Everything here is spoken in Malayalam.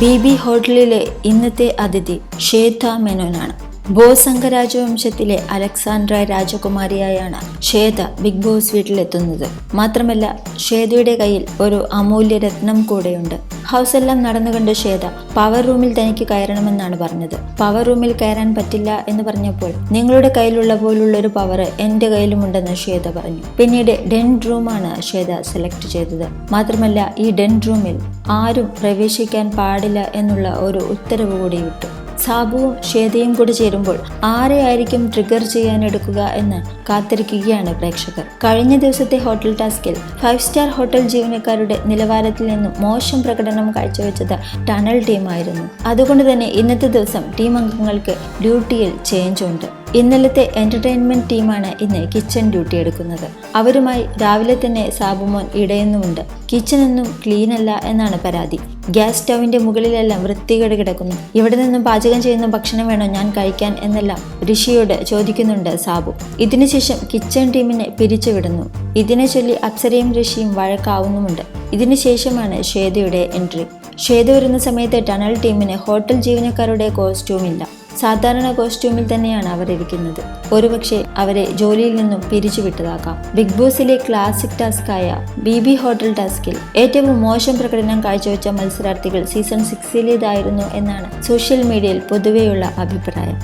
ബി ബി ഹോട്ടലിലെ ഇന്നത്തെ അതിഥി ശ്വേത മേനോനാണ്. ബോസംഗ രാജവംശത്തിലെ അലക്സാണ്ട്ര രാജകുമാരിയായാണ് ശ്വേത ബിഗ് ബോസ് വീട്ടിലെത്തുന്നത്. മാത്രമല്ല ശ്വേതയുടെ കയ്യിൽ ഒരു അമൂല്യ രത്നം കൂടെയുണ്ട്. ഹൗസ് എല്ലാം നടന്നു കണ്ട് ശ്വേത പവർ റൂമിൽ തനിക്ക് കയറണമെന്നാണ് പറഞ്ഞത്. പവർ റൂമിൽ കയറാൻ പറ്റില്ല എന്ന് പറഞ്ഞപ്പോൾ നിങ്ങളുടെ കയ്യിലുള്ള പോലുള്ള ഒരു പവർ എന്റെ കയ്യിലുമുണ്ടെന്ന് ശ്വേത പറഞ്ഞു. പിന്നീട് ഡെൻ റൂമാണ് ശ്വേത സെലക്ട് ചെയ്തത്. മാത്രമല്ല ഈ ഡെൻ റൂമിൽ ആരും പ്രവേശിക്കാൻ പാടില്ല എന്നുള്ള ഒരു ഉത്തരവ് കൂടി വിട്ടു. സാബുവും ശ്വേതയും കൂടി ചേരുമ്പോൾ ആരെയായിരിക്കും ട്രിഗർ ചെയ്യാൻ എടുക്കുക എന്ന് കാത്തിരിക്കുകയാണ് പ്രേക്ഷകർ. കഴിഞ്ഞ ദിവസത്തെ ഹോട്ടൽ ടാസ്കിൽ ഫൈവ് സ്റ്റാർ ഹോട്ടൽ ജീവനക്കാരുടെ നിലവാരത്തിൽ നിന്നും മോശം പ്രകടനം കാഴ്ചവെച്ചത് ടണൽ ടീമായിരുന്നു. അതുകൊണ്ട് തന്നെ ഇന്നത്തെ ദിവസം ടീം അംഗങ്ങൾക്ക് ഡ്യൂട്ടിയിൽ ചേഞ്ച് ഉണ്ട്. ഇന്നലത്തെ എന്റർടൈൻമെന്റ് ടീമാണ് ഇന്ന് കിച്ചൺ ഡ്യൂട്ടി എടുക്കുന്നത്. അവരുമായി രാവിലെ തന്നെ സാബുമോൻ ഇടയുന്നുമുണ്ട്. കിച്ചണൊന്നും ക്ലീൻ അല്ല എന്നാണ് പരാതി. ഗ്യാസ് സ്റ്റൗവിന്റെ മുകളിലെല്ലാം വൃത്തികേട് കിടക്കുന്നു. ഇവിടെ നിന്നും പാചകം ചെയ്യുന്ന ഭക്ഷണം വേണോ ഞാൻ കഴിക്കാൻ എന്നെല്ലാം ഋഷിയോട് ചോദിക്കുന്നുണ്ട് സാബു. ഇതിനുശേഷം കിച്ചൺ ടീമിനെ പിരിച്ചുവിടുന്നു. ഇതിനെ ചൊല്ലി അപ്സരയും ഋഷിയും വഴക്കാവുന്നുമുണ്ട്. ഇതിനുശേഷമാണ് ശ്വേതയുടെ എൻട്രി ശ്വേത വരുന്ന സമയത്ത് ടണൽ ടീമിന് ഹോട്ടൽ ജീവനക്കാരുടെ കോസ്റ്റ്യൂം ഇല്ല സാധാരണ കോസ്റ്റ്യൂമിൽ തന്നെയാണ് അവർ ഇരിക്കുന്നത്. ഒരുപക്ഷെ അവരെ ജോലിയിൽ നിന്നും പിരിച്ചുവിട്ടതാക്കാം ബിഗ് ബോസിലെ ക്ലാസിക് ടാസ്കായ ബി ബി ഹോട്ടൽ ടാസ്കിൽ ഏറ്റവും മോശം പ്രകടനം കാഴ്ചവെച്ച മത്സരാർത്ഥികൾ സീസൺ സിക്സിലേതായിരുന്നു എന്നാണ് സോഷ്യൽ മീഡിയയിൽ പൊതുവെയുള്ള അഭിപ്രായം.